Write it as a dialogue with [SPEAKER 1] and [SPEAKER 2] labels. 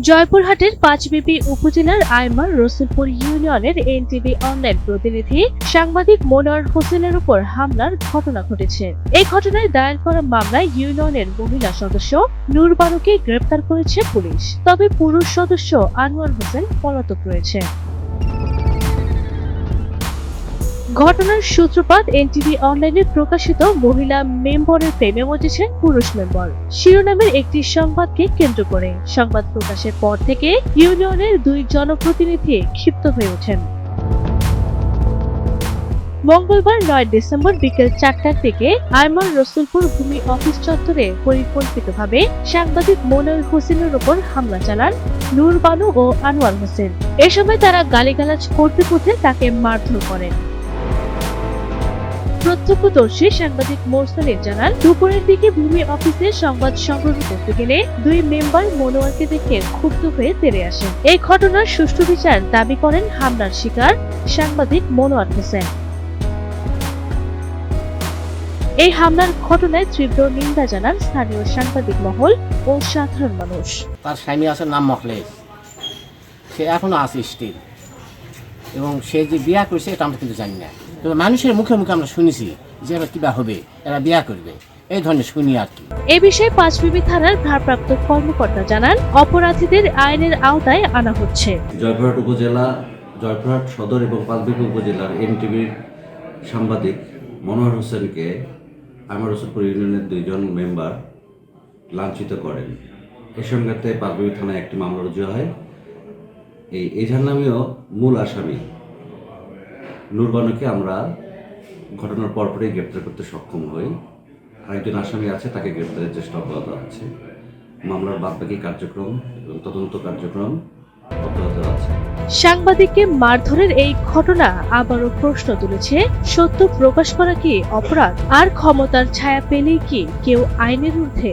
[SPEAKER 1] জয়পুরহাটের পাঁচবিবি উপজেলার আইমার রসুলপুর ইউনিয়নের এনটিভি অনলাইন প্রতিনিধি সাংবাদিক মনোয়ার হোসেনের উপর হামলার ঘটনা ঘটেছে। এই ঘটনায় দায়ের করা মামলায় ইউনিয়নের মহিলা সদস্য নূর বানুকে গ্রেপ্তার করেছে পুলিশ। তবে পুরুষ সদস্য আনোয়ার হোসেন পলাতক রয়েছে। ঘটনার সূত্রপাত এনটিভি অনলাইনে প্রকাশিত মহিলা মেম্বরের প্রেমে মজেছেন পুরুষ মেম্বর। শিরোনামের একটি সংবাদকে কেন্দ্র করে সংবাদ প্রকাশের পর থেকে ইউনিয়নের দুই জনপ্রতিনিধি ক্ষিপ্ত হয়ে ওঠেন। মঙ্গলবার নয় ডিসেম্বর বিকেল চারটার থেকে আয়মান রসুলপুর ভূমি অফিস চত্বরে পরিকল্পিতভাবে সাংবাদিক মনোয়ার হোসেনের উপর হামলা চালান নূর বানু ও আনোয়ার হোসেন। এ সময় তারা গালিগালাজ করতে করতে তাকে মারধর করেন। প্রত্যক্ষদর্শী সাংবাদিক মোরসালিন জানান, দুপুরের দিকে ভূমি অফিসে সংবাদ সংগ্রহ করতে গেলে দুই মেম্বার মনোয়ারকে দেখে ক্ষুব্ধ হয়ে তেড়ে আসেন। এই ঘটনার সুষ্ঠু বিচার দাবি করেন হামলার শিকার সাংবাদিক মনোয়ার হোসেন। এই হামলার ঘটনায় তীব্র নিন্দা জানান স্থানীয় সাংবাদিক মহল ও সাধারণ মানুষ।
[SPEAKER 2] তার স্বামী আছে, নাম মখলেস সে এখনও আছে স্টিল এবং সে যে বিয়া করছে, এটা আমরা কিন্তু জানি না। মানুষের মুখে মুখে আমরা শুনেছি যে এরা কিবা হবে এরা বিয়া করবে। এই ধরনের শুনি আর কি।
[SPEAKER 1] এ বিষয়ে পাঁচবিবি থানার ভারপ্রাপ্ত কর্মকর্তা জানান অপরাধীদের আইনের আওতায় আনা হচ্ছে।
[SPEAKER 3] জয়পুরহাট উপজেলা জয়পুরহাট সদর এবং পাঁচবিবি উপজেলার এনটিভির সাংবাদিক মনোহর হোসেনকে আমার রসুলপুর ইউনিয়নের দুইজন মেম্বার লাঞ্ছিত করেন। এ সংক্রান্তে পাঁচবিবি থানায় একটি মামলা রুজু হয়। এই এজাহার নামীয় মূল আসামি। নূরবানুকে আমরা ঘটনার পরপরই গ্রেপ্তার করতে সক্ষম হই। আরেকজন আসামি আছে, তাকে গ্রেপ্তারের চেষ্টা অব্যাহত আছে। মামলার বাদবাকি কার্যক্রম এবং তদন্ত কার্যক্রম
[SPEAKER 1] সাংবাদিককে মারধরের এই ঘটনা আবারও প্রশ্ন তুলেছে, সত্য প্রকাশ করা কি অপরাধ? আর ক্ষমতার ছায়া পেলেই কি কেউ আইনের ঊর্ধ্বে